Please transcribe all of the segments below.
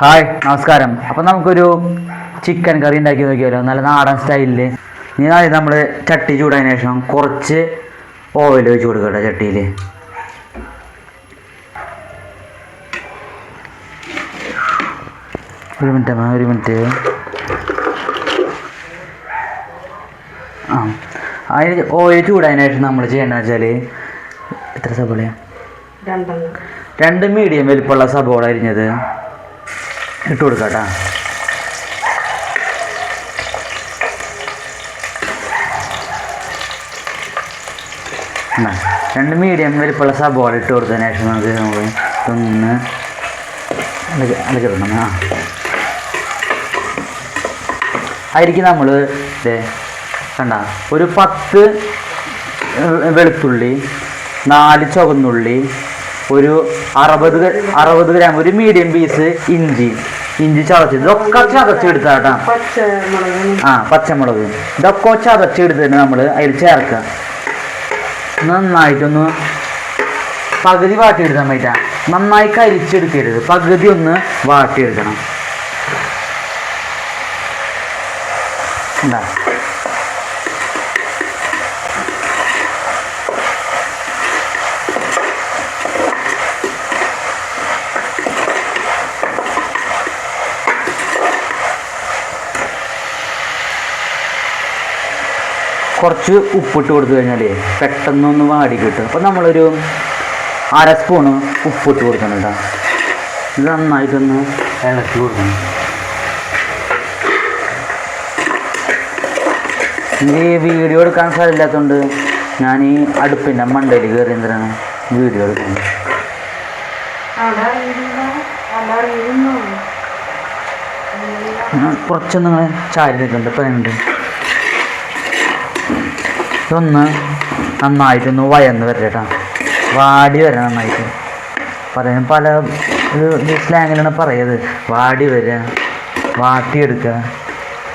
Hi നമസ്കാരം. അപ്പം നമുക്കൊരു ചിക്കൻ കറി ഉണ്ടാക്കി നോക്കിയാലോ? നല്ല നാടൻ സ്റ്റൈലിൽ ഇനി ആദ്യം നമ്മൾ ചട്ടി ചൂടായതിനു ശേഷം കുറച്ച് ഓയിൽ വെച്ച് കൊടുക്കട്ടെ ചട്ടിയിൽ ഒരു മിനിറ്റ് അമ്മ ഒരു മിനിറ്റ് ആ അതിന് ഓയിൽ ചൂടായതിനു ശേഷം നമ്മൾ ചെയ്യേണ്ടത് വെച്ചാൽ എത്ര സബോളയാണ് രണ്ട് മീഡിയം വലിപ്പമുള്ള സബോള അരിഞ്ഞത്. ഇട്ട് കൊടുക്കാം കേട്ടോ എന്നാ, രണ്ട് മീഡിയം വലിപ്പമുള്ള സബോള ഇട്ട് കൊടുത്തതിന് ശേഷം നമുക്ക് നമുക്ക് ഇതൊന്ന് അലക്കി അലക്കിടണം ആ. ആയിരിക്കും നമ്മൾ ഇതേ കണ്ട ഒരു പത്ത് വെളുത്തുള്ളി നാല് ചുവന്നുള്ളി ഒരു അറുപത് അറുപത് ഗ്രാം ഒരു മീഡിയം പീസ് ഇഞ്ചി. ഇഞ്ചി ചതച്ച് ഇതൊക്കെ ചതച്ചെടുത്താട്ടാ. ആ പച്ചമുളക്. ഇതൊക്കെ ചതച്ചെടുത്തിട്ട് നമ്മൾ അതിൽ ചേർക്കുക നന്നായിട്ടൊന്ന് പകുതി വാട്ടിയെടുക്കാൻ പറ്റാ നന്നായി കരിച്ചെടുക്കരുത്. പകുതി ഒന്ന് വാട്ടിയെടുക്കണം. എന്താ കുറച്ച് ഉപ്പിട്ട് കൊടുത്തു കഴിഞ്ഞാൽ പെട്ടെന്നൊന്ന് വാടി കിട്ടും. അപ്പോൾ നമ്മളൊരു അര സ്പൂണ് ഉപ്പിട്ട് കൊടുക്കണം കേട്ടോ. ഇത് നന്നായിട്ടൊന്ന് ഇളക്കി കൊടുക്കണം. ഈ വീഡിയോ എടുക്കാൻ സാധില്ലാത്തതുകൊണ്ട് ഞാൻ ഈ അടുപ്പിന്റെ മണ്ടയിൽ കയറി എന്തിനാണ് വീഡിയോ എടുക്കുന്നത്? കുറച്ചൊന്നും ചാരി നിൽക്കുന്നുണ്ട് ഇപ്പം ഉണ്ട് ഇതൊന്ന് നന്നായിട്ടൊന്ന് വയന്ന് വരട്ടെ വാടി വരണം നന്നായിട്ട്. പറയുന്ന പല ഒരു സ്ലാങ്ങിലാണ് പറയത്. വാടി വരിക വാട്ടിയെടുക്കുക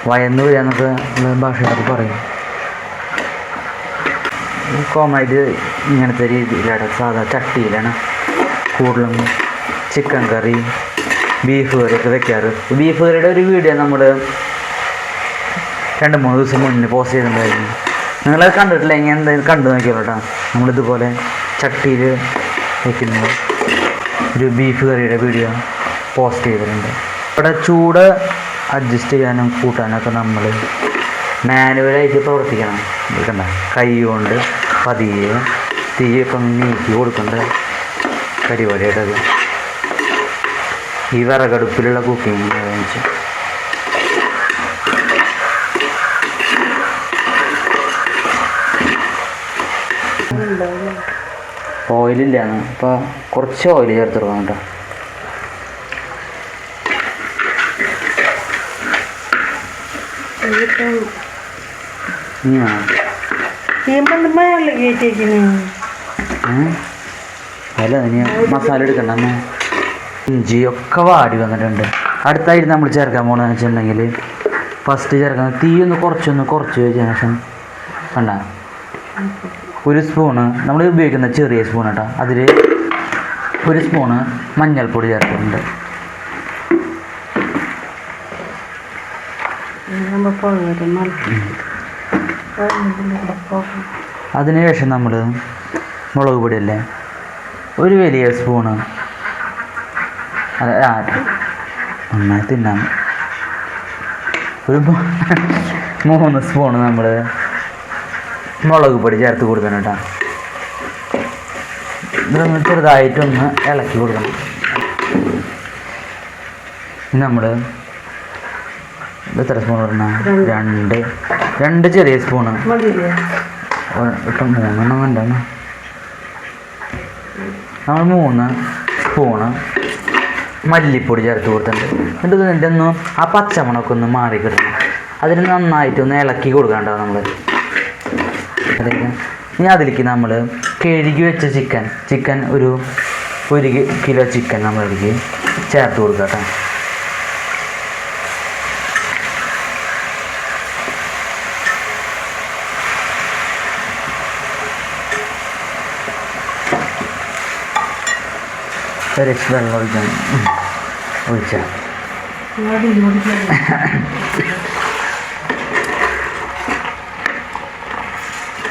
വയന്ന് വരിക എന്നൊക്കെ ഭാഷയിലൊക്കെ പറയും. കോമായിട്ട് ഇങ്ങനത്തെ രീതിയിലാണ്. സാധാ ചട്ടിയിലാണ് കൂടുതലും ചിക്കൻ കറി ബീഫ് കറിയൊക്കെ വെക്കാറ്. ബീഫ് കറിയുടെ ഒരു വീഡിയോ നമ്മൾ രണ്ട് മൂന്ന് ദിവസം മുന്നേ പോസ്റ്റ് ചെയ്തിട്ടുണ്ടായിരുന്നു. നിങ്ങളത് കണ്ടിട്ടില്ല? ഇങ്ങനെ എന്തായാലും കണ്ടു നോക്കിയോളൂ കേട്ടോ നമ്മളിതുപോലെ ചട്ടിയിൽ വയ്ക്കുന്ന ഒരു ബീഫ് കറിയുടെ വീഡിയോ പോസ്റ്റ് ചെയ്തിട്ടുണ്ട്. ഇവിടെ ചൂട് അഡ്ജസ്റ്റ് ചെയ്യാനും കൂട്ടാനൊക്കെ നമ്മൾ മാനുവലായിട്ട് പ്രവർത്തിക്കണം. കണ്ട? കൈ കൊണ്ട് പതിയെ തീ ഇപ്പം നീക്കി കൊടുക്കേണ്ട പരിപാടിയായിട്ടത്. ഈ വിറകടുപ്പിലുള്ള കുക്കിംഗ് വെച്ച് ഓയിലില്ലാന്ന് അപ്പോൾ കുറച്ച് ഓയിൽ ചേർത്ത് കൊടുക്കണം കേട്ടോ? അല്ല ഇനി മസാല എടുക്കണ്ട ഇഞ്ചിയൊക്കെ ഇഞ്ചി ഒക്കെ വാടി വന്നിട്ടുണ്ട്. അടുത്തായിട്ട് നമ്മൾ ചേർക്കാൻ പോകണമെന്ന് വെച്ചിട്ടുണ്ടെങ്കിൽ ഫസ്റ്റ് ചേർക്കാൻ തീ ഒന്ന് കുറച്ചൊന്ന് കുറച്ച് വെച്ചതിന് ശേഷം. കണ്ട? ഒരു സ്പൂണ് നമ്മൾ ഉപയോഗിക്കുന്ന ചെറിയ സ്പൂൺ കേട്ടോ അതിൽ ഒരു സ്പൂണ് മഞ്ഞൾപ്പൊടി പോകാം അതിനുശേഷം നമ്മൾ മുളക് പൊടിയല്ലേ ഒരു വലിയ സ്പൂണ് ആ നന്നായി തിന്നാം. ഒരു മൂന്ന് സ്പൂണ് നമ്മൾ മുളക് പൊടി ചേർത്ത് കൊടുക്കണം കേട്ടോ. ഇതൊന്ന് ചെറുതായിട്ടൊന്ന് ഇളക്കി കൊടുക്കണം. നമ്മൾ എത്ര സ്പൂൺ ഇടണം? രണ്ട്. രണ്ട്. ചെറിയ സ്പൂണ് ഇപ്പം മൂന്നെണ്ണം വേണ്ടെന്ന് നമ്മൾ മൂന്ന് സ്പൂണ് മല്ലിപ്പൊടി ചേർത്ത് കൊടുത്തിട്ടുണ്ട്. എന്നിട്ട് ഇതിന്റെ ഒന്ന് ആ പച്ചമണമൊക്കെ ഒന്ന് മാറി കിട്ടണം അതിന് നന്നായിട്ട് ഒന്ന് ഇളക്കി കൊടുക്കാണ്ടാവും നമ്മൾ അതിലേക്ക് ഇനി അതിലേക്ക് നമ്മൾ കഴുകി വെച്ച ചിക്കൻ. ചിക്കൻ ഒരു ഒരു കിലോ ചിക്കൻ നമ്മൾ നമ്മളിലേക്ക് ചേർത്ത് കൊടുക്കുക കേട്ടോ. ഒരു വെള്ളം ഒഴിക്കണം ഒഴിച്ചാൽ ഇവിടെ ഇങ്ങോട്ട്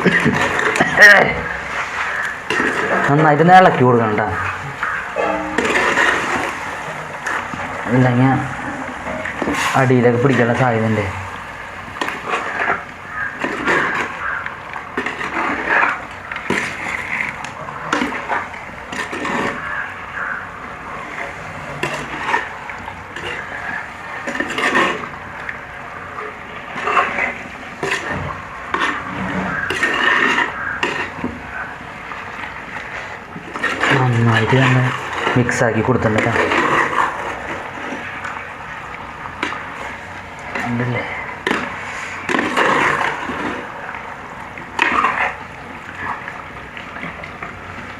നന്നായിട്ട് ഇളക്കി കൊടുക്കണ്ട ഇല്ലെങ്കിൽ അടിയിലൊക്കെ പിടിക്കാനുള്ള സാധ്യതയുണ്ട്. നന്നായിട്ട് തന്നെ മിക്സാക്കി കൊടുത്തിട്ടുണ്ട് കേട്ടോ. ഉണ്ടല്ലേ?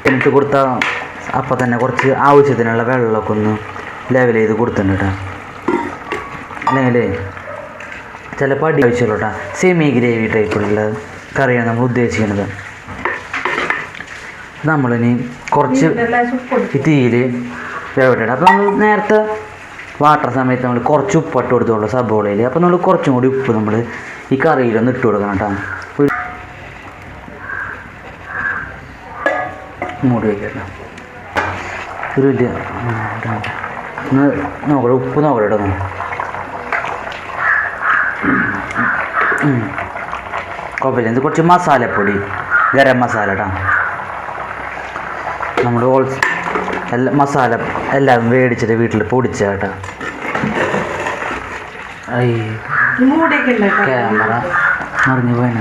എനിക്ക് കൊടുത്ത അപ്പം തന്നെ കുറച്ച് ആവശ്യത്തിനുള്ള വെള്ളമൊക്കെ ഒന്ന് ലെവൽ ചെയ്ത് കൊടുത്തിട്ടുണ്ട് കേട്ടോ. അല്ലെങ്കിൽ ചിലപ്പോൾ അടി ആവശ്യമുള്ളൂ കേട്ടോ. സെമി ഗ്രേവി ടൈപ്പുള്ള കറിയാണ് നമ്മൾ ഉദ്ദേശിക്കുന്നത്. നമ്മളിനി കുറച്ച് തീയിൽ വേവിട്ടിട്ട് അപ്പോൾ നമ്മൾ നേരത്തെ വാട്ടർ സമയത്ത് നമ്മൾ കുറച്ച് ഉപ്പിട്ട് കൊടുത്തോളൂ സബോളയിൽ. അപ്പോൾ നമ്മൾ കുറച്ചും കൂടി ഉപ്പ് നമ്മൾ ഈ കറിയിലൊന്ന് ഇട്ട് കൊടുക്കണം കേട്ടോ. മൂടി വയ്ക്കട്ടോ ഒരു ഒന്ന് ഉപ്പ് നോക്കട്ടെ കേട്ടോ. കുഴപ്പമില്ല. ഇത് കുറച്ച് മസാലപ്പൊടി ഗരം മസാല കേട്ടോ. നമ്മൾ ഓൾ എല്ലാ മസാല എല്ലാം മേടിച്ചിട്ട് വീട്ടിൽ പൊടിച്ച കേട്ടോ. ക്യാമറ മറിഞ്ഞു പോയന.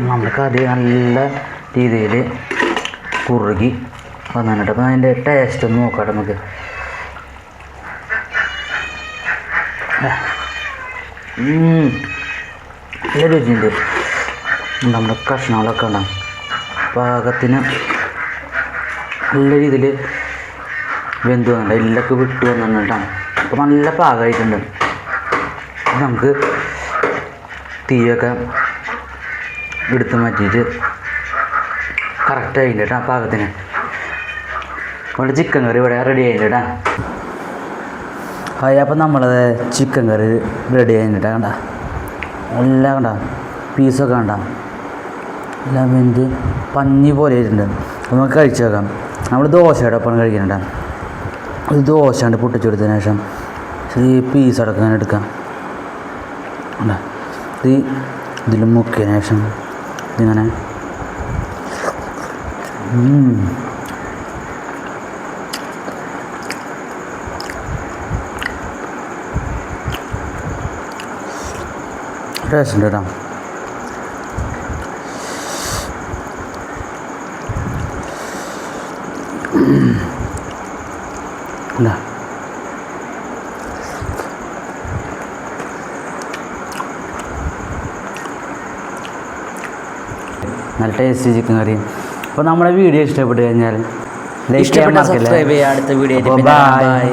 നമ്മുടെ കറി നല്ല രീതിയിൽ കുറുകി വന്നിട്ട് അപ്പം അതിന്റെ ടേസ്റ്റ് ഒന്ന് നോക്കാം നമുക്ക്. ഉം. നല്ല രുചിയുണ്ട് നമ്മുടെ കഷ്ണങ്ങളൊക്കെ ഉണ്ടാകും പാകത്തിന് നല്ല രീതിയിൽ വെന്ത് വന്നിട്ടുണ്ട്. എല്ലൊക്കെ വിട്ട് വന്നിട്ടാണ് അപ്പോൾ നല്ല പാകമായിട്ടുണ്ട് നമുക്ക് തീയൊക്കെ എടുത്ത് മാറ്റിയിട്ട് കറക്റ്റ് ആയിട്ടുണ്ട് ആ പാകത്തിന്. നമ്മുടെ ചിക്കൻ കറി ഇവിടെ റെഡി ആയിട്ടുണ്ട് ഹായ് അപ്പം നമ്മളത് ചിക്കൻ കറി റെഡി ആയിട്ടുണ്ട് കണ്ട എല്ലാം കണ്ട പീസൊക്കെ കണ്ട. എല്ലാം വെന്ത് പഞ്ഞി പോലെ ആയിട്ടുണ്ട്. നമുക്ക് കഴിച്ചു നോക്കാം. നമ്മൾ ദോശയുടെ ഒപ്പം കഴിക്കുന്നുണ്ട് ഒരു ദോശ ഉണ്ട് പൊട്ടിച്ചെടുത്തതിന് ശേഷം ഈ പീസ് അടക്കം ഇങ്ങനെ എടുക്കാം? ഇത് ഇതിൽ മുക്കിയതിന് ശേഷം ഇതിങ്ങനെ. ടേസ്റ്റ് ഉണ്ട് കേട്ടോ ഇല്ല നല്ല ടേസ്റ്റ് ചിക്കൻ കറി അപ്പോൾ നമ്മുടെ വീഡിയോ ഇഷ്ടപ്പെട്ട് കഴിഞ്ഞാൽ ലൈക്ക് ചെയ്യാൻ മറക്കല്ലേ? അടുത്ത വീഡിയോ ബൈ bye.